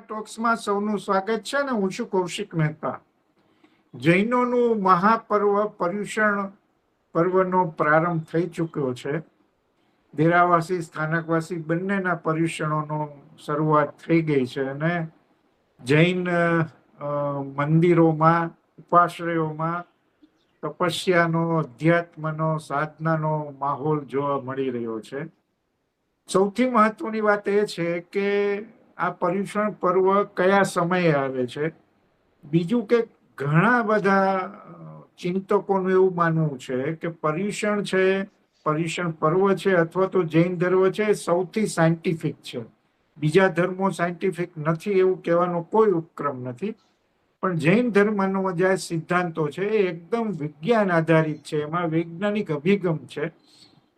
ટોક્સમાં સૌનું સ્વાગત છે ને હું છું કૌશિક મહેતા. જૈનોનું મહાપર્વ પર્યુષણ પર્વનો પ્રારંભ થઈ ચૂક્યો છે. દેરાવાસી સ્થાનકવાસી બંનેના પર્યુષણોનો શરૂઆત થઈ ગઈ છે અને જૈન મંદિરોમાં, ઉપાશ્રયોમાં તપસ્યાનો, અધ્યાત્મનો, સાધનાનો માહોલ જોવા મળી રહ્યો છે. સૌથી મહત્વની વાત એ છે કે આ પર્યુષણ પર્વ કયા સમયે આવે છે? બીજું કે ઘણા બધા ચિંતકોનું એવું માનવું છે કે પર્યુષણ છે, પર્યુષણ પર્વ છે અથવા તો જૈન ધર્મ છે સૌથી સાયન્ટિફિક છે. બીજા ધર્મો સાયન્ટિફિક નથી એવું કહેવાનો કોઈ ઉપક્રમ નથી. પણ જૈન ધર્મનો જે સિદ્ધાંતો છે એ એકદમ વિજ્ઞાન આધારિત છે. એમાં વૈજ્ઞાનિક અભિગમ છે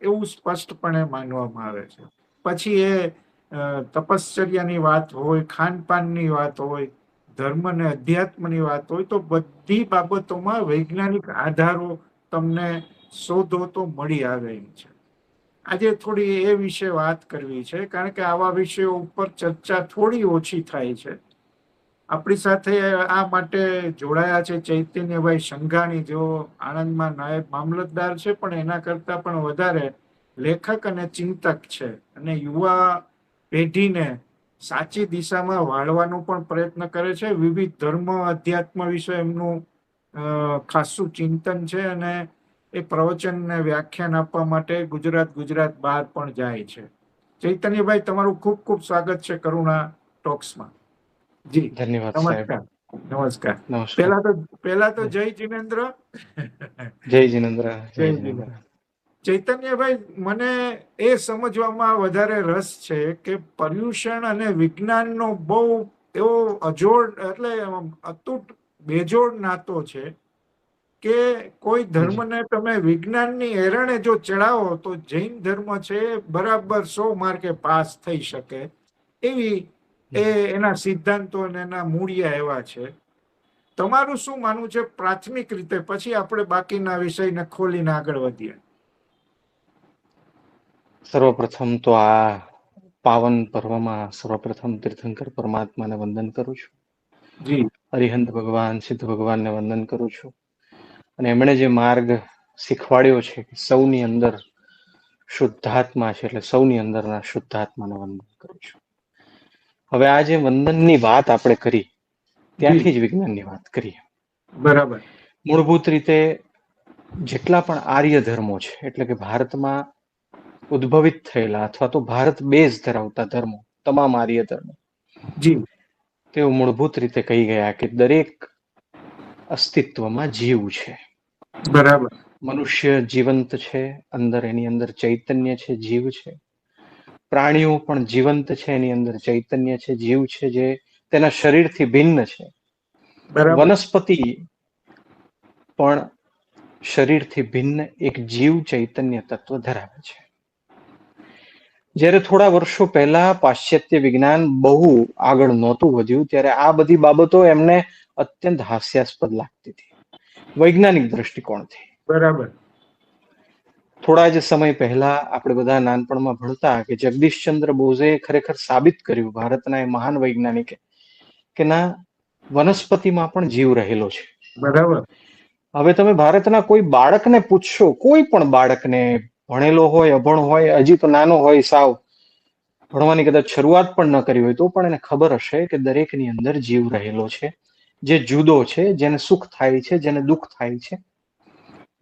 એવું સ્પષ્ટપણે માનવામાં આવે છે. પછી એ તપશ્ચર્યાની વાત હોય, ખાનપાનની વાત હોય ધર્મ અને અધ્યાત્મની વાત હોય, તો બધી બાબતોમાં વૈજ્ઞાનિક આધારો તમને શોધો તો મળી આવે એમ છે. આજે થોડી એ વિશે વાત કરવી છે, કારણ કે આવા વિષયો ઉપર ચર્ચા થોડી ઓછી થાય છે. આપણી સાથે આ માટે જોડાયા છે ચૈતન્યભાઈ સંઘાણી, જેઓ આણંદમાં નાયબ મામલતદાર છે, પણ એના કરતા પણ વધારે લેખક અને ચિંતક છે. અને યુવા પેઢીને સાચી દિશામાં વાળવાનો પણ પ્રયત્ન કરે છે. વિવિધ ધર્મ અધ્યાત્મ વિશે એમનું ખાસું ચિંતન છે અને એ પ્રવચનને વ્યાખ્યાન આપવા માટે ગુજરાત ગુજરાત બહાર પણ જાય છે. ચૈતન્યભાઈ તમારું ખૂબ ખૂબ સ્વાગત છે કરુણા ટોક્સમાં. જી ધન્યવાદ નમસ્કાર. નમસ્કાર. પહેલા તો પહેલા તો જય જિનેન્દ્ર. જય જિનેન્દ્ર જય જય જીનેન્દ્ર. ચૈતન્યભાઈ મને એ સમજવામાં વધારે રસ છે કે પર્યુષણ અને વિજ્ઞાનનો બહુ એવો અજોડ એટલે અતૂટ બેજોડ નાતો છે કે કોઈ ધર્મને તમે વિજ્ઞાનની એરણે જો ચડાવો તો જૈન ધર્મ છે બરાબર સો માર્કે પાસ થઈ શકે. એવી એ એના સિદ્ધાંતો અને એના મૂળિયા એવા છે. તમારું શું માનવું છે પ્રાથમિક રીતે? પછી આપણે બાકીના વિષયને ખોલીને આગળ વધીએ. સર્વપ્રથમ તો આ પાવન પર્વમાં સર્વપ્રથમ તીર્થંકર પરમાત્માને વંદન કરું છું. જી. અરિહંત ભગવાન સિદ્ધ ભગવાનને વંદન કરું છું. અને એમણે જે માર્ગ શીખવાડ્યો છે કે સૌની અંદર શુદ્ધાત્મા છે એટલે સૌની અંદરના શુદ્ધાત્માને વંદન કરું છું. હવે આ જે વંદનની વાત આપણે કરી ત્યાંથી જ વિજ્ઞાનની વાત કરીએ. બરાબર. મૂળભૂત રીતે જેટલા પણ આર્ય ધર્મો છે એટલે કે ભારતમાં ઉદ્ભવિત થયેલા અથવા તો ભારત બેઝ ધરાવતા ધર્મો તમામ આર્ય ધર્મો. જી. તેઓ મૂળભૂત રીતે કહી ગયા કે દરેક અસ્તિત્વમાં જીવ છે. બરાબર. મનુષ્ય જીવંત છે અંદર એની અંદર ચૈતન્ય છે જીવ છે. પ્રાણીઓ પણ જીવંત છે એની અંદર ચૈતન્ય છે જીવ છે જે તેના શરીરથી ભિન્ન છે. વનસ્પતિ પણ શરીરથી ભિન્ન એક જીવ ચૈતન્ય તત્વ ધરાવે છે. જ્યારે થોડા વર્ષો પહેલા પાશ્ચાત્ય વિજ્ઞાન બહુ આગળ નહોતું વધ્યું ત્યારે આ બધી બાબતો એમને અત્યંત હાસ્યાસ્પદ લાગતી હતી. વૈજ્ઞાનિક દ્રષ્ટિકોણથી બરાબર. થોડા જ સમય પહેલા આપણે બધા નાનપણમાં ભણતા કે જગદીશચંદ્ર બોઝે ખરેખર સાબિત કર્યું ભારતના એ મહાન વૈજ્ઞાનિકે કે ના વનસ્પતિમાં પણ જીવ રહેલો છે. બરાબર. હવે તમે ભારતના કોઈ બાળકને પૂછશો કોઈ પણ બાળકને ભણેલો હોય અભણ હોય હજી તો નાનો હોય સાવ. ભણવાની કદાચ શરૂઆત પણ ન કરી હોય તો પણ એને ખબર હશે કે દરેકની અંદર જીવ રહેલો છે જે જુદો છે જેને સુખ થાય છે જેને દુઃખ થાય છે.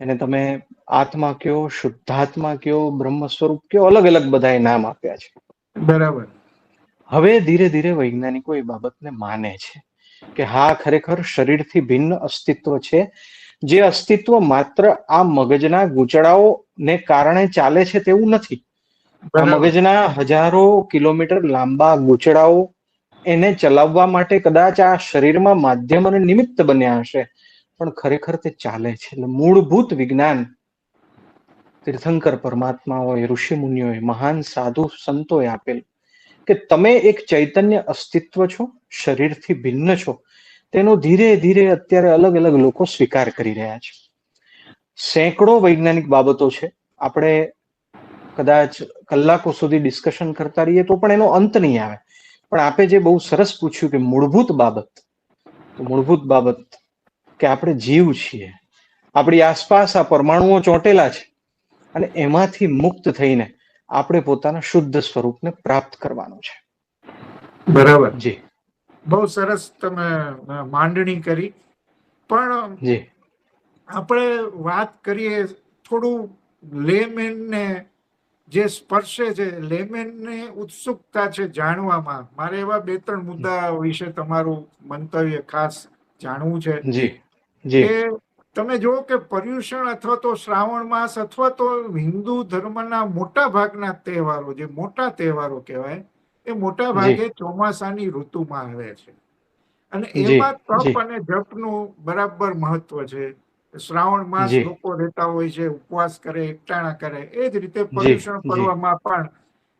એને તમે આત્મા કયો શુદ્ધાત્મા કયો બ્રહ્મ સ્વરૂપ કયો અલગ અલગ બધાએ નામ આપ્યા છે. બરાબર. હવે ધીરે ધીરે વૈજ્ઞાનિકો એ બાબતને માને છે કે હા ખરેખર શરીરથી ભિન્ન અસ્તિત્વ છે. જે અસ્તિત્વ માત્ર આ મગજના ગૂંચળાઓને કારણે ચાલે છે તેવું નથી. મગજના હજારો કિલોમીટર લાંબા ગૂંચળાઓ એને ચલાવવા માટે કદાચ આ શરીરમાં માધ્યમ અને નિમિત્ત બન્યા હશે પણ ખરેખર તે ચાલે છે. એટલે મૂળભૂત વિજ્ઞાન તીર્થંકર પરમાત્માઓએ ઋષિ મુનિઓએ મહાન સાધુ સંતોએ આપેલ કે તમે એક ચૈતન્ય અસ્તિત્વ છો શરીરથી ભિન્ન છો તેનો ધીરે ધીરે અત્યારે અલગ અલગ લોકો સ્વીકાર કરી રહ્યા છે. સેંકડો વૈજ્ઞાનિક બાબતો છે. આપણે કદાચ કલાકો સુધી ડિસ્કશન કરતા રહીએ તો પણ એનો અંત નહીં આવે. પણ આપે જે બહુ સરસ પૂછ્યું કે મૂળભૂત બાબત તો મૂળભૂત બાબત કે આપણે જીવ છીએ. આપણી આસપાસ આ પરમાણુઓ ચોંટેલા છે અને એમાંથી મુક્ત થઈને આપણે પોતાના શુદ્ધ સ્વરૂપને પ્રાપ્ત કરવાનું છે. બરાબર. જી. બહુ સરસ તમે માંડણી કરી. પણ જી. આપણે વાત કરીએ થોડું લેમેનને જે સ્પર્શે છે લેમેનને ઉત્સુકતા છે જાણવામાં. મારે એવા બે ત્રણ મુદ્દા વિશે તમારું મંતવ્ય ખાસ જાણવું છે. જી જી. કે તમે જુઓ કે પર્યુષણ અથવા તો શ્રાવણ માસ અથવા તો હિન્દુ ધર્મના મોટા ભાગના તહેવારો જે મોટા તહેવારો કહેવાય એ મોટા ભાગે ચોમાસાની ઋતુમાં આવે છે. અને એમાં તપ. અને જપનું બરાબર મહત્વ છે. શ્રાવણ માસ લોકો રહેતા હોય છે ઉપવાસ કરે એકટાણા કરે એ જ રીતે પર્યુષણ પર્વમાં પણ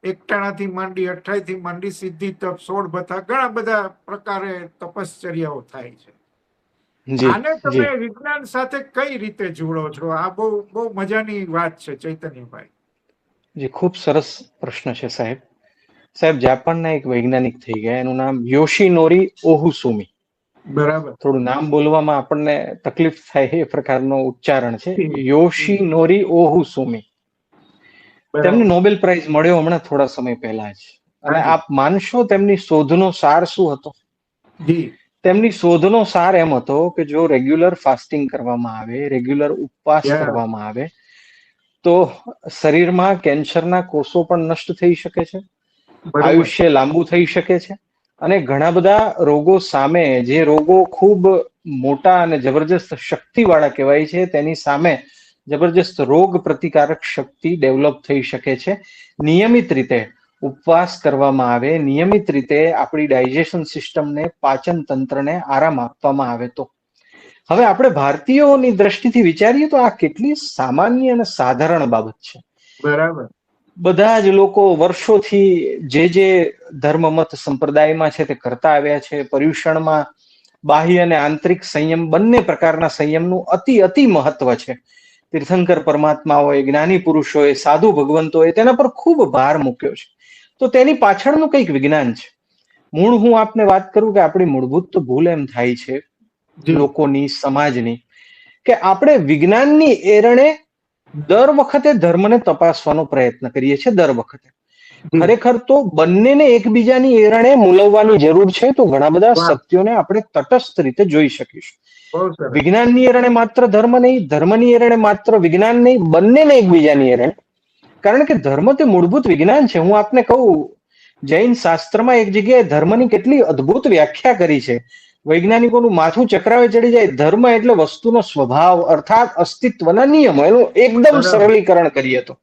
એકટાણાથી માંડી અઠાઈથી માંડી સિદ્ધિ તપ સોળ બથા ઘણા બધા પ્રકારે તપશ્ચર્યાઓ થાય છે. આને તમે વિજ્ઞાન સાથે કઈ રીતે જોડો છો? આ બહુ બહુ મજાની વાત છે ચૈતન્યભાઈ. જી ખૂબ સરસ પ્રશ્ન છે સાહેબ. સાહેબ જાપાનના એક વૈજ્ઞાનિક થઈ ગયા એનું નામ યોશિનોરી ઓહુસુમી. બરાબર. થોડું નામ બોલવામાં આપણને તકલીફ થાય એ પ્રકારનો ઉચ્ચારણ છે. Yoshinori Ohsumi. તેમને નોબેલ પ્રાઇઝ મળ્યો હમણાં થોડા સમય પહેલા જ. અને આપ માનશો તેમની શોધનો સાર શું હતો? તેમની શોધનો સાર એમ હતો કે જો રેગ્યુલર ફાસ્ટિંગ કરવામાં આવે રેગ્યુલર ઉપવાસ કરવામાં આવે તો શરીરમાં કેન્સરના કોષો પણ નષ્ટ થઈ શકે છે. આયુષ્ય લાંબુ થઈ શકે છે. અને ઘણા બધા રોગો સામે, જે રોગો ખૂબ મોટા અને જબરજસ્ત શક્તિવાળા કહેવાય છે, તેની સામે જબરજસ્ત રોગ પ્રતિકારક શક્તિ ડેવલપ થઈ શકે છે. નિયમિત રીતે ઉપવાસ કરવામાં આવે, નિયમિત રીતે આપણી ડાયજેશન સિસ્ટમને, પાચન તંત્રને આરામ આપવામાં આવે તો. હવે આપણે ભારતીયોની દ્રષ્ટિથી વિચારીએ તો આ કેટલી સામાન્ય અને સાધારણ બાબત છે. બરાબર. બધા જ લોકો વર્ષોથી જે જે ધર્મ મત સંપ્રદાયમાં છે તે કરતા આવ્યા છે. પર્યુષણમાં બાહ્ય અને આંતરિક સંયમ બંને પ્રકારના સંયમનું અતિ અતિ મહત્વ છે. તીર્થંકર પરમાત્મા હોય જ્ઞાની પુરુષોએ સાધુ ભગવંતોએ તેના પર ખૂબ ભાર મૂક્યો છે. તો તેની પાછળનું કંઈક વિજ્ઞાન છે. મૂળ હું આપને વાત કરું કે આપણી મૂળભૂત ભૂલ એમ થાય છે લોકોની સમાજની કે આપણે વિજ્ઞાનની એરણે દર વખતે ધર્મને તપાસવાનો પ્રયત્ન કરીએ છીએ દર વખતે. ખરેખર તો બંનેને એકબીજાની એરણે મૂલવવાની જરૂર છે તો ઘણા બધા સત્યોને આપણે તટસ્થ રીતે જોઈ શકીશું. વિજ્ઞાનની એરણે માત્ર ધર્મ નહીં ધર્મની એરણે માત્ર વિજ્ઞાન નહીં બંનેને એકબીજાની એરણે. કારણ કે ધર્મ તે મૂળભૂત વિજ્ઞાન છે. હું આપને કહું જૈન શાસ્ત્રમાં એક જગ્યાએ ધર્મની કેટલી અદ્ભુત વ્યાખ્યા કરી છે. વૈજ્ઞાનિકોનું માથું ચક્રાવે ચડી જાય. ધર્મ એટલે વસ્તુનો સ્વભાવ અર્થાત અસ્તિત્વના નિયમો. એનું એકદમ સરળીકરણ કરીએ તો.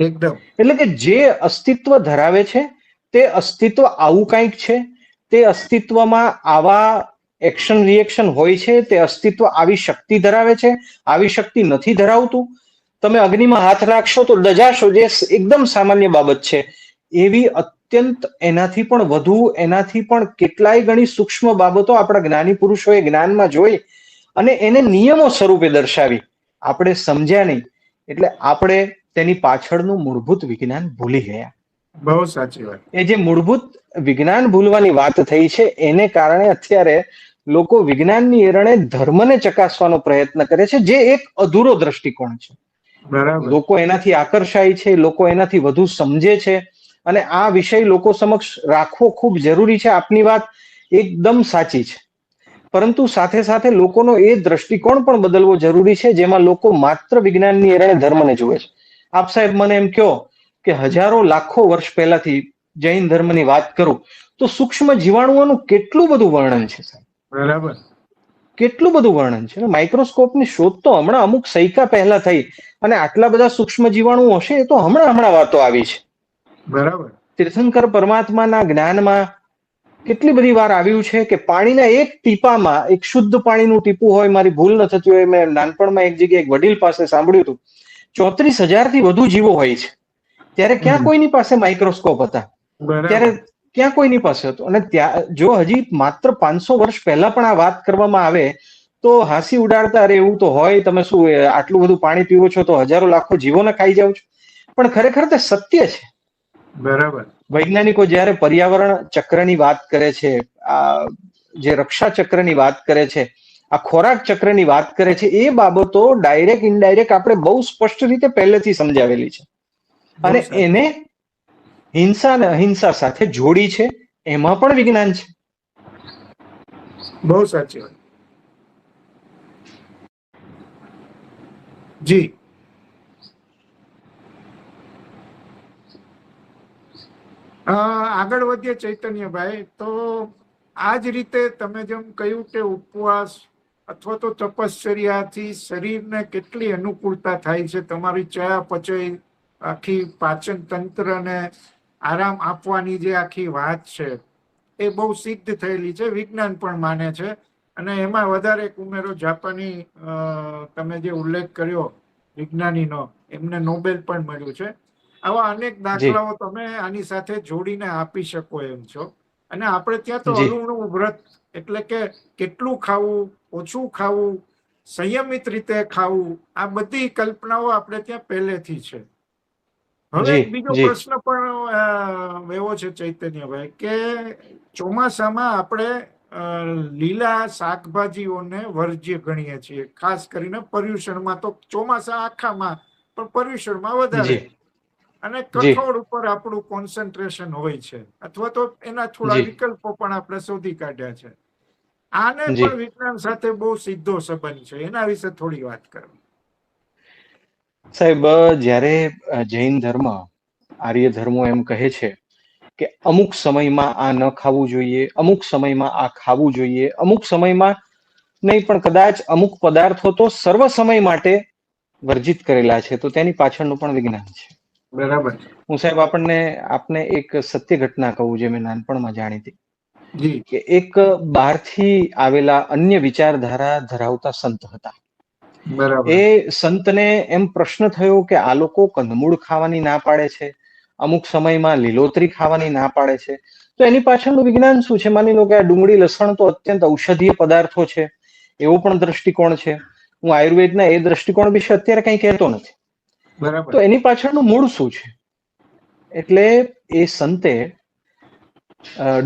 એકદમ. એટલે કે જે અસ્તિત્વ ધરાવે છે તે અસ્તિત્વ આવું કંઈક છે. તે અસ્તિત્વમાં આવા એક્શન રિએક્શન હોય છે તે અસ્તિત્વ આવી શક્તિ ધરાવે છે. આવી શક્તિ નથી ધરાવતું. તમે અગ્નિમાં હાથ રાખશો તો દજાશો જે એકદમ સામાન્ય બાબત છે. એવી અત્યંત એનાથી પણ વધુ એનાથી પણ કેટલાય ગણી સૂક્ષ્મ બાબતો આપણા જ્ઞાની પુરુષોએ જ્ઞાનમાં જોઈ અને એને નિયમો સ્વરૂપે દર્શાવી. આપણે સમજ્યા નહીં. એટલે આપણે તેની પાછળનું મૂળભૂત વિજ્ઞાન ભૂલી ગયા. બહુ સાચી વાત. એ જે મૂળભૂત વિજ્ઞાન ભૂલવાની વાત થઈ છે એને કારણે અત્યારે લોકો વિજ્ઞાનની એરણે ધર્મને ચકાસવાનો પ્રયત્ન કરે છે જે એક અધૂરો દ્રષ્ટિકોણ છે. લોકો એનાથી આકર્ષાય છે લોકો એનાથી વધુ સમજે છે. અને આ વિષય લોકો સમક્ષ રાખવો ખૂબ જરૂરી છે. આપની વાત એકદમ સાચી છે. પરંતુ સાથે સાથે લોકોનો એ દ્રષ્ટિકોણ પણ બદલવો જરૂરી છે જેમાં લોકો માત્ર વિજ્ઞાનની એરણે ધર્મને જુએ છે. આપ સાહેબ મને એમ કહો કે હજારો લાખો વર્ષ પહેલાથી જૈન ધર્મની વાત કરું તો સૂક્ષ્મ જીવાણુઓનું કેટલું બધું વર્ણન છે સાહેબ? બરાબર. કેટલું બધું વર્ણન છે? માઇક્રોસ્કોપની શોધ તો હમણાં અમુક સૈકા પહેલા થઈ અને આટલા બધા સૂક્ષ્મ જીવાણુઓ હશે એ તો હમણાં હમણાં વાતો આવી છે. બરાબર. તીર્થંકર પરમાત્માના જ્ઞાનમાં કેટલી બધી વાર આવ્યું છે કે પાણીના એક ટીપામાં એક શુદ્ધ પાણીનું ટીપું હોય મારી ભૂલ ન થતી હોય મેં નાનપણમાં એક જગ્યાએ એક વડીલ પાસે સાંભળ્યું હતું. ચોત્રીસ હજારથી વધુ જીવો હોય છે. ત્યારે ક્યાં કોઈની પાસે માઇક્રોસ્કોપ હતા? ત્યારે ક્યાં કોઈની પાસે હતું? અને ત્યાં જો હજી માત્ર પાંચસો વર્ષ પહેલા પણ આ વાત કરવામાં આવે તો હાંસી ઉડાડતા અરે એવું તો હોય તમે શું આટલું બધું પાણી પીવો છો તો હજારો લાખો જીવોને ખાઈ જાવ છો. પણ ખરેખર તે સત્ય છે. બરાબર. વૈજ્ઞાનિકો જ્યારે પર્યાવરણ ચક્રની વાત કરે છે આ જે રક્ષા ચક્રની વાત કરે છે આ ખોરાક ચક્રની વાત કરે છે એ બાબતો ડાયરેક્ટ ઇનડાયરેક્ટ આપણે બહુ સ્પષ્ટ રીતે પહેલેથી સમજાવેલી છે. અને એને હિંસા અને અહિંસા સાથે જોડી છે એમાં પણ વિજ્ઞાન છે. બહુ સાચી વાત. જી. આગળ વધીએ ચૈતન્યભાઈ. તો આ જ રીતે તમે જેમ કહ્યું કે ઉપવાસ અથવા તો તપશ્ચર્યાથી શરીરને કેટલી અનુકૂળતા થાય છે, તમારી ચયા પચય, આખી પાચન તંત્રને આરામ આપવાની જે આખી વાત છે, એ બહુ સિદ્ધ થયેલી છે, વિજ્ઞાન પણ માને છે. અને એમાં વધારે એક ઉમેરો જાપાની તમે જે ઉલ્લેખ કર્યો વિજ્ઞાનીનો, એમને નોબેલ પણ મળ્યું છે. આવા અનેક દાખલાઓ તમે આની સાથે જોડીને આપી શકો એમ છો. અને આપણે ત્યાં તો અરુણું વ્રત એટલે કે કેટલું ખાવું ઓછું ખાવું સંયમિત રીતે ખાવું આ બધી કલ્પનાઓ આપણે ત્યાં પહેલેથી છે. હવે એક બીજો પ્રશ્ન પણ એવો છે ચૈતન્યભાઈ કે ચોમાસામાં આપણે લીલા શાકભાજીઓને વર્જ્ય ગણીએ છીએ. ખાસ કરીને પર્યુષણમાં તો ચોમાસા આખામાં પણ પર્યુષણમાં વધારે. અને. કઠોળ ઉપર આપણું કોન્સન્ટ્રેશન હોય છે. અથવા તો એના થોડા વિકલ્પો પણ આપણે શોધી કાઢ્યા છે. આને પણ વિજ્ઞાન સાથે બહુ સીધો સંબંધ છે. એના વિશે થોડી વાત કરો. સાહેબ જ્યારે જૈન ધર્મ આર્ય ધર્મો એમ કહે છે કે અમુક સમયમાં આ ન ખાવું જોઈએ અમુક સમયમાં આ ખાવું જોઈએ અમુક સમયમાં નહીં પણ કદાચ અમુક પદાર્થો તો સર્વ સમય માટે વર્જિત કરેલા છે. તો તેની પાછળનું પણ વિજ્ઞાન છે. બરાબર. હું સાહેબ આપણને આપને એક સત્ય ઘટના કહું જે મેં નાનપણમાં જાણી હતી. જી. કે એક બહારથી આવેલા અન્ય વિચારધારા ધરાવતા સંત હતા. બરાબર. એ સંતને એમ પ્રશ્ન થયો કે આ લોકો કંદમૂળ ખાવાની ના પાડે છે અમુક સમયમાં લીલોતરી ખાવાની ના પાડે છે. તો એની પાછળનું વિજ્ઞાન શું છે? માની લો કે આ ડુંગળી લસણ તો અત્યંત ઔષધીય પદાર્થો છે એવો પણ દ્રષ્ટિકોણ છે. હું આયુર્વેદના એ દ્રષ્ટિકોણ વિશે અત્યારે કંઈ કહેતો નથી. બરાબર. તો એની પાછળનું મૂળ શું છે? એટલે એ સંતે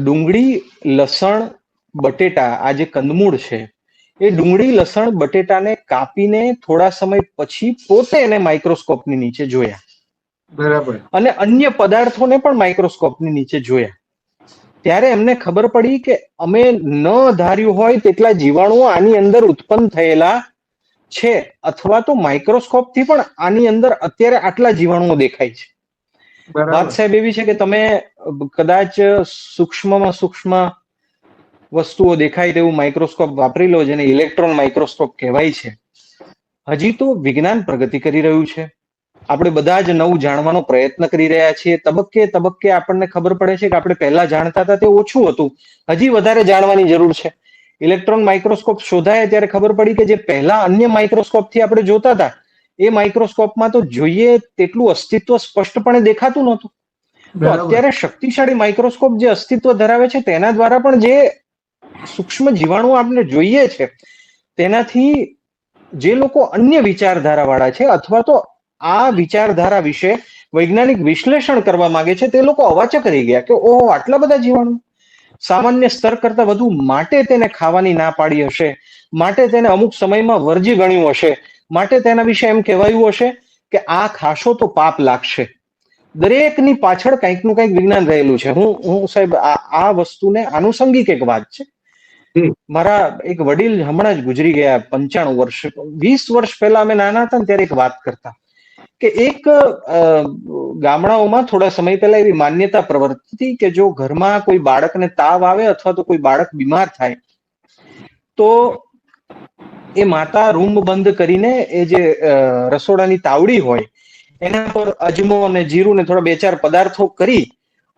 ડુંગળી લસણ બટેટા આ જે કંદમૂળ છે એ ડુંગળી લસણ બટેટાને કાપીને થોડા સમય પછી પોતે એને માઇક્રોસ્કોપની નીચે જોયા. બરાબર. અને અન્ય પદાર્થોને પણ માઇક્રોસ્કોપની નીચે જોયા. ત્યારે એમને ખબર પડી કે અમે ન ધાર્યું હોય તેટલા જીવાણુઓ આની અંદર ઉત્પન્ન થયેલા છે અથવા તો માઇક્રોસ્કોપથી પણ આની અંદર અત્યારે આટલા જીવાણુઓ દેખાય છે. વાત સાહેબ એવી છે કે તમે કદાચ સૂક્ષ્મમાં સૂક્ષ્મ વસ્તુઓ દેખાય તેવું માઇક્રોસ્કોપ વાપરી લો જેને ઇલેક્ટ્રોન માઇક્રોસ્કોપ કહેવાય છે. હજી તો વિજ્ઞાન પ્રગતિ કરી રહ્યું છે. આપણે બધા જ નવું જાણવાનો પ્રયત્ન કરી રહ્યા છીએ. તબક્કે તબક્કે આપણને ખબર પડે છે કે આપણે પહેલા જાણતા હતા તે ઓછું હતું. હજી વધારે જાણવાની જરૂર છે. ઇલેક્ટ્રોન માઇક્રોસ્કોપ શોધાયા ત્યારે ખબર પડી કે જે પહેલા અન્ય માઇક્રોસ્કોપથી આપણે જોતા હતા એ માઇક્રોસ્કોપમાં તો જોઈએ તેટલું અસ્તિત્વ સ્પષ્ટપણે દેખાતું નહોતું. તો અત્યારે શક્તિશાળી માઇક્રોસ્કોપ જે અસ્તિત્વ ધરાવે છે તેના દ્વારા પણ જે સૂક્ષ્મ જીવાણુ આપણે જોઈએ છે તેનાથી જે લોકો અન્ય વિચારધારા વાળા છે અથવા તો આ વિચારધારા વિશે વૈજ્ઞાનિક વિશ્લેષણ કરવા માંગે છે તે લોકો અવાચક રહી ગયા કે ઓહો આટલા બધા જીવાણુ? સામાન્ય સ્તર કરતા વધુ માટે તેને ખાવાની ના પાડી હશે. માટે તેને અમુક સમયમાં વર્જી ગણ્યું હશે. માટે તેના વિશે એમ કહેવાયું હશે કે આ ખાશો તો પાપ લાગશે. દરેકની પાછળ કંઈકનું કંઈક વિજ્ઞાન રહેલું છે. હું હું સાહેબ આ આ વસ્તુને આનુષંગિક એક વાત છે. મારા એક વડીલ હમણાં જ ગુજરી ગયા પંચાણું વર્ષ. વીસ વર્ષ પહેલા અમે નાના હતા ને ત્યારે એક વાત કરતા. કે એક ગામડાઓમાં થોડા સમય પહેલા એવી માન્યતા પ્રવર્તતી હતી કે જો ઘરમાં કોઈ બાળકને તાવ આવે અથવા તો કોઈ બાળક બીમાર થાય તો એ માતા રૂમ બંધ કરીને એ જે રસોડાની તાવડી હોય એના પર અજમો અને જીરું ને થોડા બે ચાર પદાર્થો કરી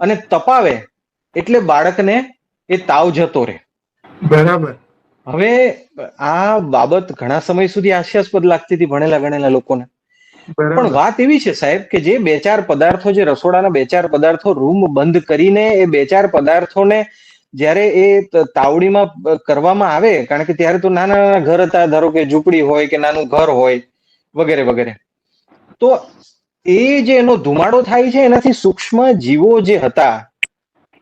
અને તપાવે એટલે બાળકને એ તાવ જતો રહે. બરાબર. હવે આ બાબત ઘણા સમય સુધી હાસ્યાસ્પદ લાગતી હતી ભણેલા ગણેલા લોકોને. પણ વાત એવી છે સાહેબ કે જે બે ચાર પદાર્થો, જે રસોડાના બે ચાર પદાર્થો રૂમ બંધ કરીને એ બે ચાર પદાર્થોને જ્યારે એ તાવડીમાં કરવામાં આવે, કારણ કે ત્યારે તો નાના નાના ઘર હતા, ધારો કે ઝૂંપડી હોય કે નાનું ઘર હોય, વગેરે વગેરે. તો એ જે એનો ધુમાડો થાય છે, એનાથી સૂક્ષ્મ જીવો જે હતા,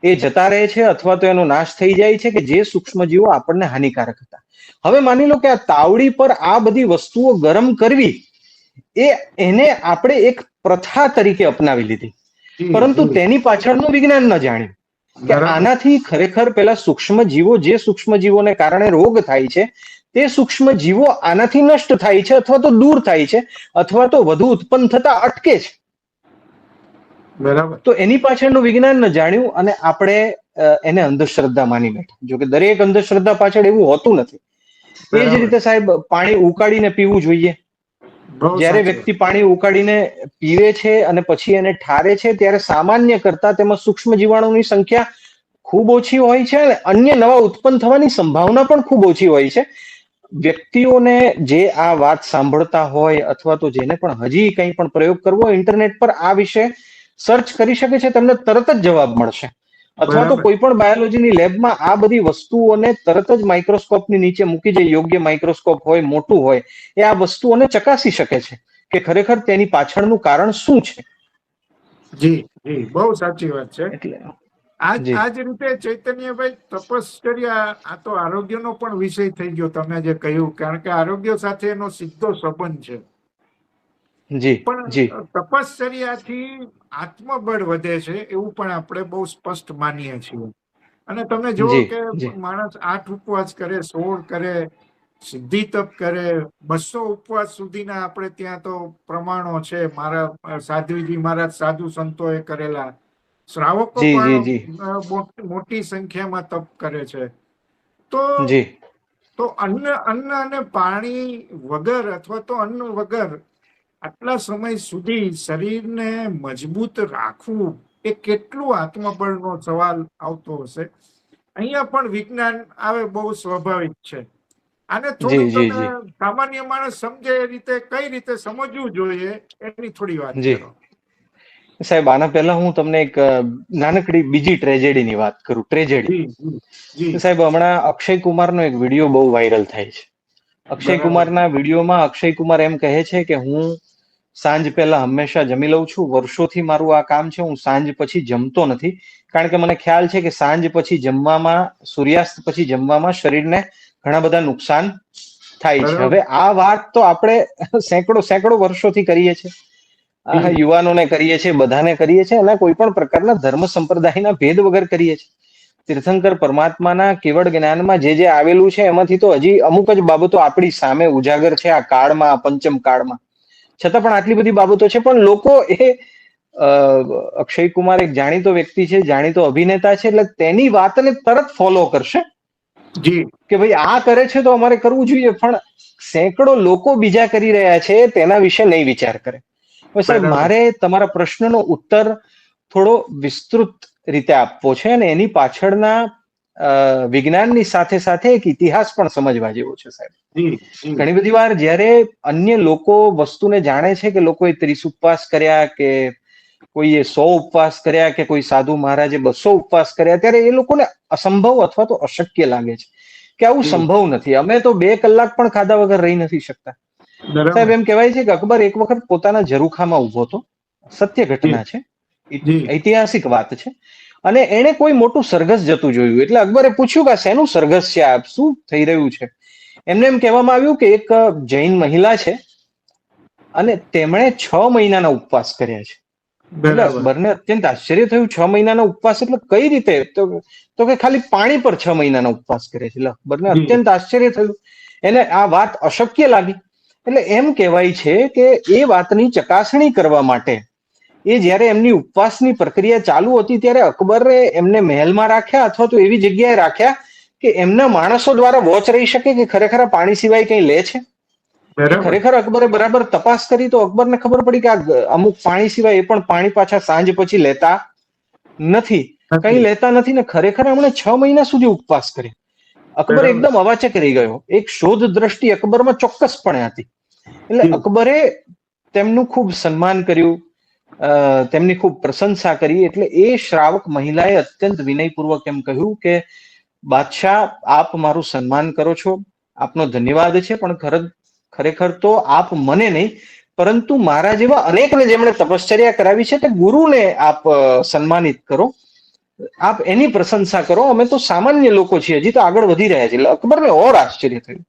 એ જતા રહે છે અથવા તો એનો નાશ થઈ જાય છે કે જે સૂક્ષ્મ જીવો આપણને હાનિકારક હતા. હવે માની લો કે આ તાવડી પર આ બધી વસ્તુઓ ગરમ કરવી એ એને આપણે એક પ્રથા તરીકે અપનાવી લીધી. પરંતુ તેની પાછળનું વિજ્ઞાન ન જાણ્યું. કે આનાથી ખરેખર પેલા સૂક્ષ્મ જીવો જે સૂક્ષ્મ જીવોને કારણે રોગ થાય છે તે સૂક્ષ્મ જીવો આનાથી નષ્ટ થાય છે અથવા તો દૂર થાય છે અથવા તો વધુ ઉત્પન્ન થતા અટકે છે. બરાબર. તો એની પાછળનું વિજ્ઞાન ન જાણ્યું અને આપણે એને અંધશ્રદ્ધા માની બેઠા. જો કે દરેક અંધશ્રદ્ધા પાછળ એવું હોતું નથી. એ જ રીતે સાહેબ પાણી ઉકાળીને પીવું જોઈએ. જ્યારે વ્યક્તિ પાણી ઉકાળીને પીવે છે અને પછી એને ઠારે છે ત્યારે સામાન્ય કરતા તેમાં સૂક્ષ્મ જીવાણુની સંખ્યા ખૂબ ઓછી હોય છે અને અન્ય નવા ઉત્પન્ન થવાની સંભાવના પણ ખૂબ ઓછી હોય છે. વ્યક્તિઓને જે આ વાત સાંભળતા હોય અથવા તો જેને પણ હજી કંઈ પણ પ્રયોગ કરવો હોય ઇન્ટરનેટ પર આ વિશે સર્ચ કરી શકે છે તમને તરત જ જવાબ મળશે. અથવા તો કોઈ પણ બાયોલોજીની લેબમાં આ બધી વસ્તુઓને તરત જ માઇક્રોસ્કોપની નીચે મૂકી જે યોગ્ય માઇક્રોસ્કોપ હોય મોટું હોય એ આ વસ્તુઓને ચકાસી શકે છે કે ખરેખર તેની પાછળનું કારણ શું છે. જી જી બહુ સાચી વાત છે. એટલે આજ જી. આજ રીતે ચૈતન્યભાઈ તપશ્ચર્યા આ તો આરોગ્યનો પણ વિષય થઈ ગયો તમે જે કહ્યું કારણ કે આરોગ્ય સાથે એનો સીધો સંબંધ છે. જી પણ તપશ્ચર્યાથી આત્મબળ વધે છે એવું પણ આપણે બહુ સ્પષ્ટ માનીએ છીએ. અને તમે જુઓ કે માણસ આઠ ઉપવાસ કરે સોળ કરે સિદ્ધિ તપ કરે બસો ઉપવાસ સુધીના આપણે ત્યાં તો પ્રમાણો છે. મારા સાધ્વીજી મહારાજ સાધુ સંતોએ કરેલા. શ્રાવકો મોટી સંખ્યામાં તપ કરે છે. તો તો અન્ન અન્ન અને પાણી વગર અથવા તો અન્ન વગર આટલા સમય સુધી શરીરને મજબૂત રાખવું એ કેટલું આત્મબળનો સવાલ આવતો હશે. અહીંયા પણ વિજ્ઞાન આવે બહુ સ્વાભાવિક છે. આને થોડું. સામાન્ય માણસ સમજે એ રીતે કઈ રીતે સમજવું જોઈએ એની થોડી વાત કરો. સાહેબ આના પહેલા હું તમને એક નાનકડી બીજી ટ્રેજેડીની વાત કરું ટ્રેજેડી. સાહેબ હમણાં અક્ષય કુમારનો એક વીડિયો બહુ વાયરલ થાય છે. અક્ષય. કુમારના વિડીયોમાં અક્ષય કુમાર એમ કહે છે કે હું સાંજ પહેલા હંમેશા જમી લઉં છું. વર્ષોથી મારું આ કામ છે. હું સાંજ પછી જમતો નથી. કારણ કે મને ખ્યાલ છે કે સાંજ પછી જમવામાં સૂર્યાસ્ત પછી જમવામાં શરીરને ઘણા બધા નુકસાન થાય છે. હવે આ વાત તો આપણે સેંકડો સેંકડો વર્ષોથી કરીએ છીએ. યુવાનોને કરીએ છીએ બધાને કરીએ છીએ. અને કોઈ પણ પ્રકારના ધર્મ સંપ્રદાયના ભેદ વગર કરીએ છીએ. તીર્થંકર પરમાત્માના કેવળ જ્ઞાનમાં જે જે આવેલું છે એમાંથી તો હજી અમુક જ બાબતો આપણી સામે ઉજાગર છે. આ કાળમાં આ પંચમ કાળમાં. છતાં પણ આટલી બધી બાબતો છે પણ લોકો એ અક્ષય કુમાર એક જાણીતો વ્યક્તિ છે જાણીતો અભિનેતા છે એટલે તેની વાતને તરત ફોલો કરશે. જી. કે ભાઈ આ કરે છે તો અમારે કરવું જોઈએ પણ સેંકડો લોકો બીજા કરી રહ્યા છે તેના વિશે નહીં વિચાર કરે. સાહેબ મારે તમારા પ્રશ્નનો ઉત્તર થોડો વિસ્તૃત રીતે આપવો છે અને એની પાછળના વિજ્ઞાનની સાથે સાથે એક ઇતિહાસ પણ સમજવા જેવો છે સાહેબ. ઘણી બધી વાર જ્યારે અન્ય લોકો વસ્તુને જાણે છે કે લોકોએ ત્રીસ ઉપવાસ કર્યા કે કોઈએ સો ઉપવાસ કર્યા કે કોઈ સાધુ મહારાજે બસો ઉપવાસ કર્યા ત્યારે એ લોકોને અસંભવ અથવા તો અશક્ય લાગે છે કે આવું સંભવ નથી. અમે તો બે કલાક પણ ખાધા વગર રહી નથી શકતા. સાહેબ એમ કહેવાય છે કે અકબર એક વખત પોતાના ઝરૂખામાં ઊભો હતો. સત્ય ઘટના છે. ઐતિહાસિક વાત છે. અને એણે કોઈ મોટું સરઘસ જતું જોયું. એટલે અકબરે પૂછ્યું કે શેનું સરઘસ છે? આ શું થઈ રહ્યું છે? એમને એમ કહેવામાં આવ્યું કે એક જૈન મહિલા છે અને તેમણે છ મહિનાના ઉપવાસ કર્યા છે. એટલે અકબરને અત્યંત આશ્ચર્ય થયું છ મહિનાના ઉપવાસ એટલે કઈ રીતે? તો તો કે ખાલી પાણી પર છ મહિનાના ઉપવાસ કરે છે. એટલે અકબરને અત્યંત આશ્ચર્ય થયું. એને આ વાત અશક્ય લાગી. એટલે એમ કહેવાય છે કે એ વાતની ચકાસણી કરવા માટે એ જ્યારે એમની ઉપવાસની પ્રક્રિયા ચાલુ હતી ત્યારે અકબરે એમને મહેલમાં રાખ્યા અથવા તો એવી જગ્યાએ રાખ્યા કે એમના માણસો દ્વારા વોચ રહી શકે કે ખરેખર પાણી સિવાય કંઈ લે છે? ખરેખર અકબરે બરાબર તપાસ કરી તો અકબરને ખબર પડી કે આ અમુક પાણી સિવાય એ પણ પાણી પાછા સાંજ પછી લેતા નથી. કઈ લેતા નથી ને ખરેખર એમણે છ મહિના સુધી ઉપવાસ કર્યો. અકબર એકદમ અવાચક રહી ગયો. એક શોધ દ્રષ્ટિ અકબરમાં ચોક્કસપણે હતી. એટલે અકબરે તેમનું ખૂબ સન્માન કર્યું. તેમની ખૂબ પ્રશંસા કરી એટલે એ શ્રાવક મહિલાએ અત્યંત વિનયપૂર્વક એમ કહ્યું કે, બાદશાહ, આપ મારું સન્માન કરો છો. આપનો ધન્યવાદ છે, પણ ખર, ખરેખર તો આપ મને નહીં. પરંતુ મારા જેવા અનેકને જેમણે તપશ્ચર્યા કરાવી છે તે ગુરુને આપ સન્માનિત કરો. આપ એની પ્રશંસા કરો. અમે તો સામાન્ય લોકો છીએ. હજી તો આગળ વધી રહ્યા છીએ. અકબરને ઓર આશ્ચર્ય થયું.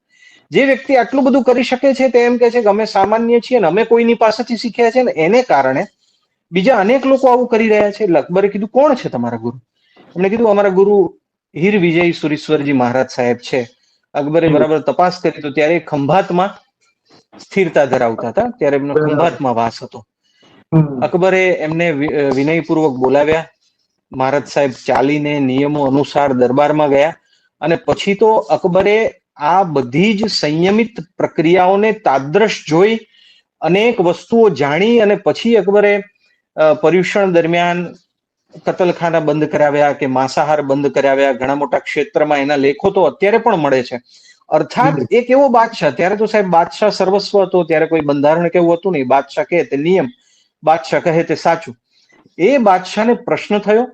જે વ્યક્તિ આટલું બધું કરી શકે છે તે એમ કે છે કે અમે સામાન્ય છીએ ને અમે કોઈની પાસેથી શીખ્યા છે ને એને કારણે બીજા અનેક લોકો આવું કરી રહ્યા છે. અકબરે કીધું કોણ છે તમારા ગુરુ? એમણે કીધું અમારા ગુરુ હીર વિજય સુરેશ્વરજી મહારાજ સાહેબ છે. અકબરે બરાબર તપાસ કરી તો ત્યારે ખંભાતમાં સ્થિરતા ધરાવતા હતા. ત્યારે એમનો ખંભાતમાં વાસ હતો. અકબરે એમને વિનયપૂર્વક બોલાવ્યા. મહારાજ સાહેબ ચાલીને નિયમો અનુસાર દરબારમાં ગયા અને પછી તો અકબરે આ બધી જ સંયમિત પ્રક્રિયાઓને તાદ્રશ જોઈ અનેક વસ્તુઓ જાણી અને પછી અકબરે પર્યુષણ દરમિયાન કતલખાના બંધ કરાવ્યા કે માંસાહાર બંધ કરાવ્યા ઘણા મોટા ક્ષેત્રમાં એના લેખો તો અત્યારે પણ મળે છે. અર્થાત એક એવો બાદશાહ ત્યારે તો સાહેબ બાદશાહ સર્વસ્વ હતો ત્યારે કોઈ બંધારણ કેવું હતું નહીં. બાદશાહ કહે તે નિયમ બાદશાહ કહે તે સાચું. એ બાદશાહને પ્રશ્ન થયો.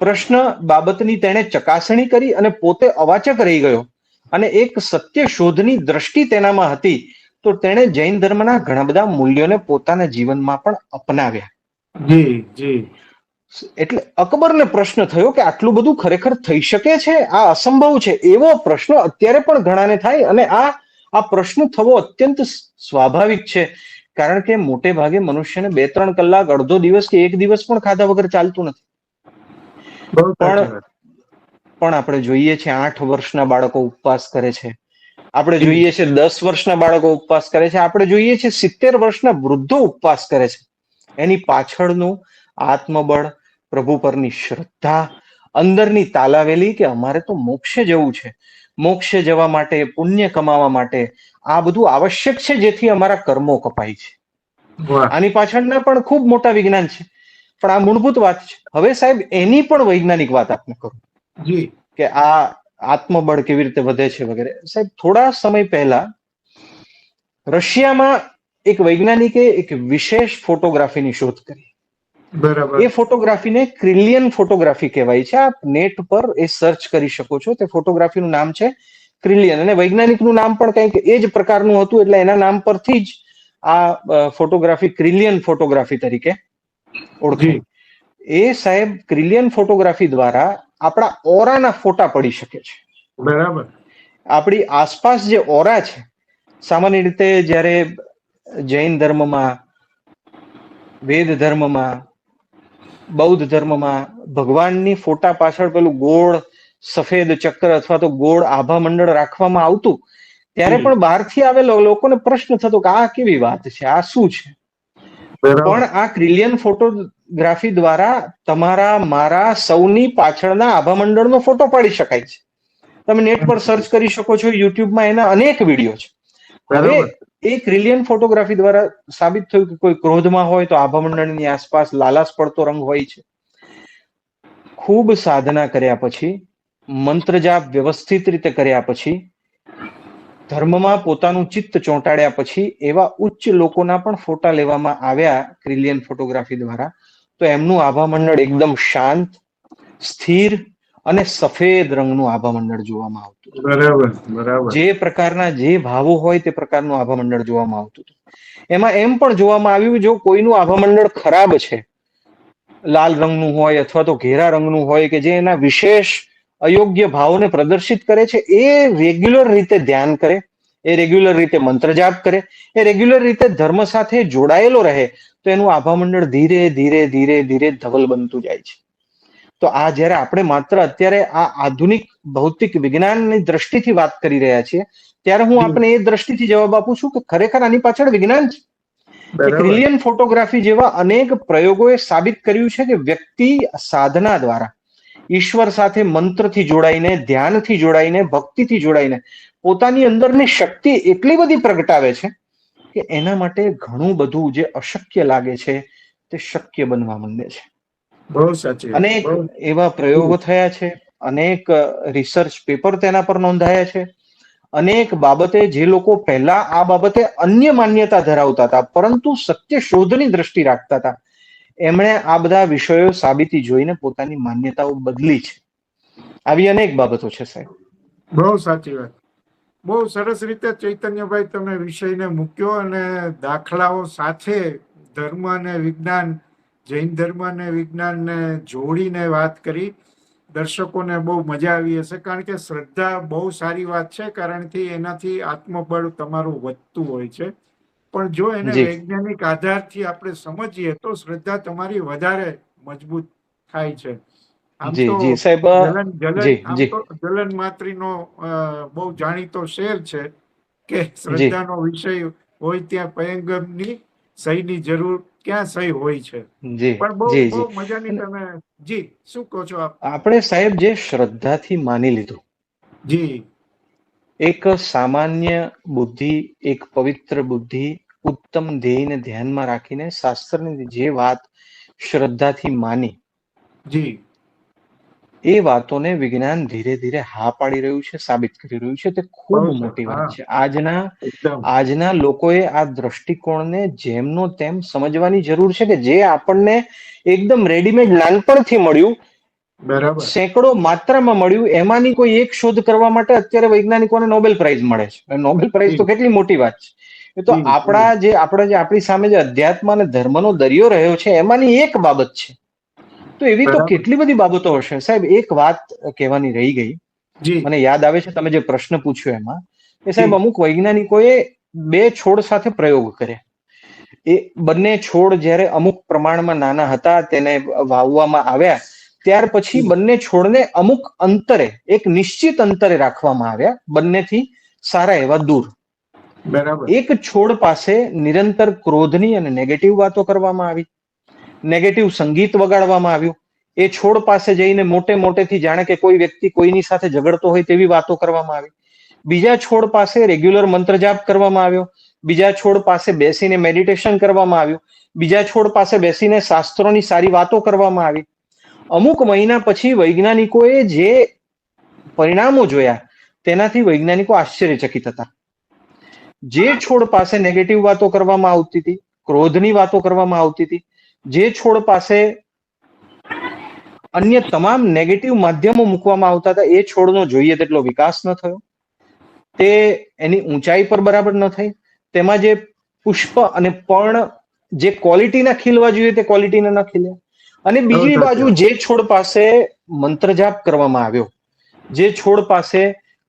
પ્રશ્ન બાબતની તેણે ચકાસણી કરી અને પોતે અવાચક રહી ગયો. અને એક સત્ય શોધની દ્રષ્ટિ તેનામાં હતી. તો તેણે જૈન ધર્મના ઘણા બધા મૂલ્યોને પોતાના જીવનમાં પણ અપનાવ્યા. જી જી. એટલે અકબરને પ્રશ્ન થયો કે આટલું બધું ખરેખર થઈ શકે છે? આ અસંભવ છે. એવો પ્રશ્ન અત્યારે પણ ઘણાને થાય અને આ આ પ્રશ્ન થવો અત્યંત સ્વાભાવિક છે. કારણ કે મોટે ભાગે મનુષ્યને બે ત્રણ કલાક અડધો દિવસ કે એક દિવસ પણ ખાધા વગર ચાલતું નથી. પણ પણ આપણે જોઈએ છે આઠ વર્ષના બાળકો ઉપવાસ કરે છે. આપણે જોઈએ છે દસ વર્ષના બાળકો ઉપવાસ કરે છે. આપણે જોઈએ છે સિત્તેર વર્ષના વૃદ્ધો ઉપવાસ કરે છે. એની પાછળનું આત્મબળ પ્રભુ પરની શ્રદ્ધા અંદરની તાલાવેલી કે અમારે તો મોક્ષે જવું છે. મોક્ષે જવા માટે પુણ્ય કમાવા માટે આ બધું આવશ્યક છે જેથી અમારા કર્મો કપાય છે. આની પાછળના પણ ખૂબ મોટા વિજ્ઞાન છે. પણ આ મૂળભૂત વાત છે. હવે સાહેબ એની પણ વૈજ્ઞાનિક વાત આપને કરું. જી. કે આ આત્મબળ કેવી રીતે વધે છે વગેરે. સાહેબ થોડા સમય પહેલા રશિયામાં એક વૈજ્ઞાનિકે એક વિશેષ ફોટોગ્રાફીની શોધ કરી. બરાબર. એ ફોટોગ્રાફીને ક્રિલિયન ફોટોગ્રાફી કહેવાય છે. આપ નેટ પર એ સર્ચ કરી શકો છો. તે ફોટોગ્રાફીનું નામ છે ક્રિલિયન. અને વૈજ્ઞાનિકનું નામ પણ કંઈક એ જ પ્રકારનું હતું એટલે એના નામ પરથી જ આ ફોટોગ્રાફી ક્રિલિયન ફોટોગ્રાફી તરીકે ઓળખાય. એ સાહેબ ક્રિલિયન ફોટોગ્રાફી દ્વારા આપણા ઓરાના ફોટા પડી શકે છે. બરાબર. આપણી આસપાસ જે ઓરા છે સામાન્ય રીતે જ્યારે જૈન ધર્મમાં વેદ ધર્મમાં બૌદ્ધ ધર્મમાં ભગવાનની ફોટા પાછળ પેલું ગોળ સફેદ ચક્ર અથવા તો ગોળ આભા મંડળ રાખવામાં આવતું ત્યારે. પણ બહારથી આવેલો લોકોને પ્રશ્ન થતો કે આ કેવી વાત છે? આ શું છે? પણ આ ક્રિલિયન ફોટોગ્રાફી દ્વારા તમારા મારા સૌની પાછળના આભામંડળનો ફોટો પાડી શકાય છે. તમે નેટ પર સર્ચ કરી શકો છો યુટ્યુબમાં એના અનેક વીડિયો છે. હવે બરાબર એ ક્રિલિયન ફોટોગ્રાફી દ્વારા સાબિત થયું કે કોઈ ક્રોધમાં હોય તો આભામંડળની આસપાસ લાલાશ પડતો રંગ હોય છે. ખૂબ સાધના કર્યા પછી, મંત્ર જાપ વ્યવસ્થિત રીતે કર્યા પછી, ધર્મમાં પોતાનું ચિત્ત ચોંટાડ્યા પછી એવા ઉચ્ચ લોકોના પણ ફોટા લેવામાં આવ્યા ક્રિલિયન ફોટોગ્રાફી દ્વારા. તો એમનું આભામંડળ એકદમ શાંત, સ્થિર અને સફેદ રંગનું આભામંડળ જોવામાં આવતું હતું. બરાબર બરાબર. જે પ્રકારના જે ભાવો હોય તે પ્રકારનું આભામંડળ જોવામાં આવતું હતું. એમાં એમ પણ જોવામાં આવ્યું જો કોઈનું આભામંડળ ખરાબ છે લાલ રંગનું હોય અથવા તો ઘેરા રંગનું હોય કે જે એના વિશેષ અયોગ્ય ભાવોને પ્રદર્શિત કરે છે એ રેગ્યુલર રીતે ધ્યાન કરે એ રેગ્યુલર રીતે મંત્ર જાપ કરે એ રેગ્યુલર રીતે ધર્મ સાથે જોડાયેલો રહે તો એનું આભામંડળ ધીરે ધીરે ધીરે ધીરે ધવલ બનતું જાય છે. તો આ જ્યારે આપણે માત્ર અત્યારે આ આધુનિક ભૌતિક વિજ્ઞાનની દ્રષ્ટિથી વાત કરી રહ્યા છીએ ત્યારે હું આપણે એ દ્રષ્ટિથી જવાબ આપું છું કે ખરેખર આની પાછળ વિજ્ઞાન છે. ક્રિલિયન ફોટોગ્રાફી જેવા અનેક પ્રયોગોએ સાબિત કર્યું છે કે વ્યક્તિ સાધના દ્વારા ઈશ્વર સાથે મંત્રથી જોડાઈને ધ્યાનથી જોડાઈને ભક્તિથી જોડાઈને પોતાની અંદરની શક્તિ એટલી બધી પ્રગટાવે છે કે એના માટે ઘણું બધું જે અશક્ય લાગે છે તે શક્ય બનવા માંડે છે. બહુ સાચી અનેક એવા પ્રયોગો થયા છે અનેક રિસર્ચ પેપર તેના પર નોંધાયા છે. અનેક બાબતે જે લોકો પહેલા આ બાબતે અન્ય માન્યતા ધરાવતા હતા પરંતુ સત્ય શોધની દ્રષ્ટિ રાખતા હતા. એમણે આ બધા વિષયો સાબિતી જોઈને પોતાની માન્યતાઓ બદલી છે. આવી અનેક બાબતો છે સાહેબ. બહુ સાચી વાત. બહુ સરસ રીતે ચૈતન્યભાઈ તમે વિષયને મૂક્યો અને દાખલાઓ સાથે ધર્મ અને વિજ્ઞાન જૈન ધર્મ અને વિજ્ઞાનને જોડીને વાત કરી. દર્શકોને બહુ મજા આવી હશે કારણ કે શ્રદ્ધા બહુ સારી વાત છે કારણ કે એનાથી આત્મબળ તમારું વધતું હોય છે. પણ જો એને. વૈજ્ઞાનિક આધારથી આપણે સમજીએ તો શ્રદ્ધા તમારી વધારે મજબૂત થાય છે. આમ તો જલન જલન માત્રીનો બહુ જાણીતો શેર છે કે શ્રદ્ધાનો વિષય હોય ત્યાં પયંગમની સહીની જરૂર ક્યાં સહી હોય છે? પણ બહુ બહુ મજાની તમે જી શું કહો છો આપ? આપણે સાહેબ જે શ્રદ્ધાથી માની લીધું જી. એક સામાન્ય બુદ્ધિ એક પવિત્ર બુદ્ધિ ઉત્તમ ધ્યેયને ધ્યાનમાં રાખીને શાસ્ત્રની જે વાત શ્રદ્ધાથી માની જી. એ વાતોને વિજ્ઞાન ધીરે ધીરે હા પાડી રહ્યું છે સાબિત કરી રહ્યું છે. તે ખૂબ મોટી વાત છે. આજના આજના લોકોએ આ દ્રષ્ટિકોણને જેમનો તેમ સમજવાની જરૂર છે કે જે આપણને એકદમ રેડીમેડ નાનપણથી મળ્યું બરાબર. સેંકડો માત્રામાં મળ્યું એમાંની કોઈ એક શોધ કરવા માટે અત્યારે વૈજ્ઞાનિકોને નોબેલ પ્રાઇઝ મળે છે. નોબેલ પ્રાઇઝ તો કેટલી મોટી વાત છે. એ તો આપણા જે આપણા જે આપણી સામે જે અધ્યાત્મ અને ધર્મનો દરિયો રહ્યો છે એમાંની એક બાબત છે. તો એવી તો કેટલી બધી બાબતો હશે? સાહેબ એક વાત કહેવાની રહી ગઈ. મને યાદ આવે છે તમે જે પ્રશ્ન પૂછ્યો એમાં એ સાહેબ. અમુક વૈજ્ઞાનિકોએ બે છોડ સાથે પ્રયોગ કર્યા. એ બંને છોડ જ્યારે અમુક પ્રમાણમાં નાના હતા તેને વાવવામાં આવ્યા ત્યાર પછી બંને છોડને અમુક અંતરે એક નિશ્ચિત અંતરે રાખવામાં આવ્યા બંનેથી સારા એવા દૂર. બરાબર. એક છોડ પાસે નિરંતર ક્રોધની અને નેગેટિવ વાતો કરવામાં આવી. નેગેટિવ સંગીત વગાડવામાં આવ્યું. એ છોડ પાસે જઈને મોટે મોટેથી જાણે કે કોઈ વ્યક્તિ કોઈની સાથે ઝઘડતો હોય તેવી વાતો કરવામાં આવી. બીજા છોડ પાસે રેગ્યુલર મંત્ર જાપ કરવામાં આવ્યો. બીજા છોડ પાસે બેસીને મેડિટેશન કરવામાં આવ્યું. બીજા છોડ પાસે બેસીને શાસ્ત્રોની સારી વાતો કરવામાં આવી. અમુક મહિના પછી વૈજ્ઞાનિકોએ જે પરિણામો જોયા, તેનાથી વૈજ્ઞાનિકો આશ્ચર્યચકિત હતા. જે છોડ પાસે નેગેટિવ વાતો કરવામાં આવતી હતી, ક્રોધની વાતો કરવામાં આવતી હતી જે છોડ પાસે અન્ય તમામ નેગેટિવ માધ્યમો મૂકવામાં આવતા હતા એ છોડનો જોઈએ તેટલો વિકાસ ન થયો. તે એની ઊંચાઈ પર બરાબર ન થઈ. તેમાં જે પુષ્પ અને પર્ણ જે ક્વોલિટીના ખીલવા જોઈએ તે ક્વોલિટીના ન ખીલ્યા. અને બીજી બાજુ જે છોડ પાસે મંત્રજાપ કરવામાં આવ્યો જે છોડ પાસે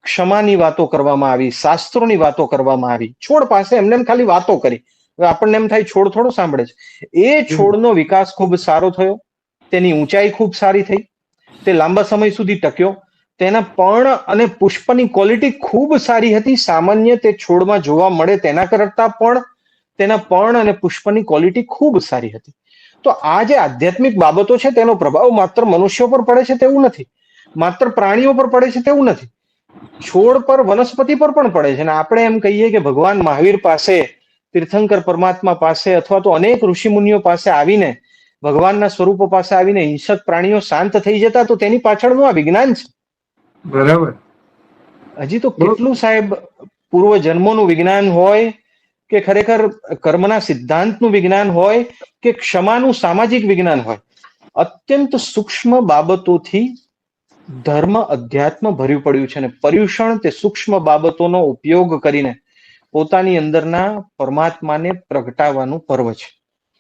ક્ષમાની વાતો કરવામાં આવી શાસ્ત્રોની વાતો કરવામાં આવી છોડ પાસે એમને એમ ખાલી વાતો કરી. આપણને એમ થાય છોડ થોડો સાંભળે છે. એ છોડનો વિકાસ ખૂબ સારો થયો. તેની ઊંચાઈ ખૂબ સારી થઈ. તે લાંબા સમય સુધી ટક્યો. તેના પર્ણ અને પુષ્પની ક્વોલિટી ખૂબ સારી હતી. સામાન્ય તે છોડમાં જોવા મળે તેના કરતા પણ તેના પર્ણ અને પુષ્પની ક્વોલિટી ખૂબ સારી હતી. તો આ જે આધ્યાત્મિક બાબતો છે તેનો પ્રભાવ માત્ર મનુષ્યો પર પડે છે તેવું નથી. માત્ર પ્રાણીઓ પર પડે છે તેવું નથી. છોડ પર વનસ્પતિ પર પણ પડે છે. અને આપણે એમ કહીએ કે ભગવાન મહાવીર પાસે તીર્થંકર પરમાત્મા પાસે અથવા તો અનેક ઋષિમુનિઓ પાસે આવીને ભગવાનના સ્વરૂપો પાસે આવીને હિંસક પ્રાણીઓ શાંત થઈ જતા તો તેની પાછળનું આ વિજ્ઞાન છે? બરાબર. હજી તો કેટલું સાહેબ પૂર્વ જન્મોનું વિજ્ઞાન હોય કે ખરેખર કર્મના સિદ્ધાંતનું વિજ્ઞાન હોય કે ક્ષમાનું સામાજિક વિજ્ઞાન હોય? અત્યંત સૂક્ષ્મ બાબતોથી ધર્મ અધ્યાત્મ ભર્યું પડ્યું છે અને પર્યુષણ તે સૂક્ષ્મ બાબતોનો ઉપયોગ કરીને પોતાની અંદરના પરમાત્માને પ્રગટાવવાનું પર્વ છે.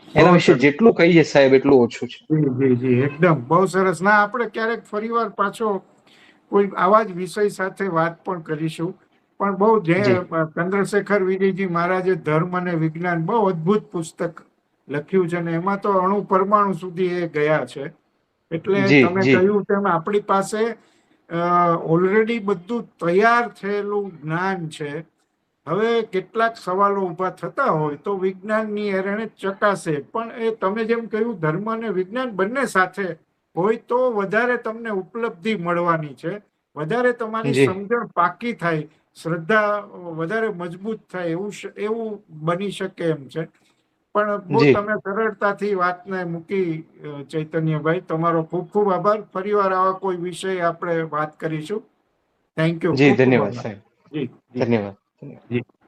એના વિશે જેટલું કહીએ સાહેબ એટલું ઓછું છે. જી જી જી એકદમ. બહુ સરસ. ના આપણે ક્યારેક ફરીવાર પાછો કોઈ આવા જ વિષય સાથે વાત પણ કરીશું. પણ બહુ જે ચંદ્રશેખર વિજયજી મહારાજે ધર્મ અને વિજ્ઞાન બહુ અદ્ભુત પુસ્તક લખ્યું છે ને એમાં તો અણુ પરમાણુ સુધી એ ગયા છે. એટલે તમે કહ્યું તેમ આપણી પાસે ઓલરેડી બધું તૈયાર થયેલું જ્ઞાન છે. હવે કેટલાક સવાલો ઊભા થતા હોય તો વિજ્ઞાનની એરણે ચકાસે. પણ એ તમે જેમ કહ્યું ધર્મ અને વિજ્ઞાન બંને સાથે હોય તો વધારે તમને ઉપલબ્ધિ મળવાની છે. વધારે તમારી સમજણ પાકી થાય શ્રદ્ધા વધારે મજબૂત થાય એવું એવું બની શકે એમ છે. પણ બહુ. તમે સરળતાથી વાતને મૂકી ચૈતન્યભાઈ તમારો ખૂબ ખૂબ આભાર. ફરીવાર આવા કોઈ વિષય આપણે વાત કરીશું. થેન્ક યુ જી ધન્યવાદ સાહેબ. જી. ધન્યવાદ. ધન્યવાદ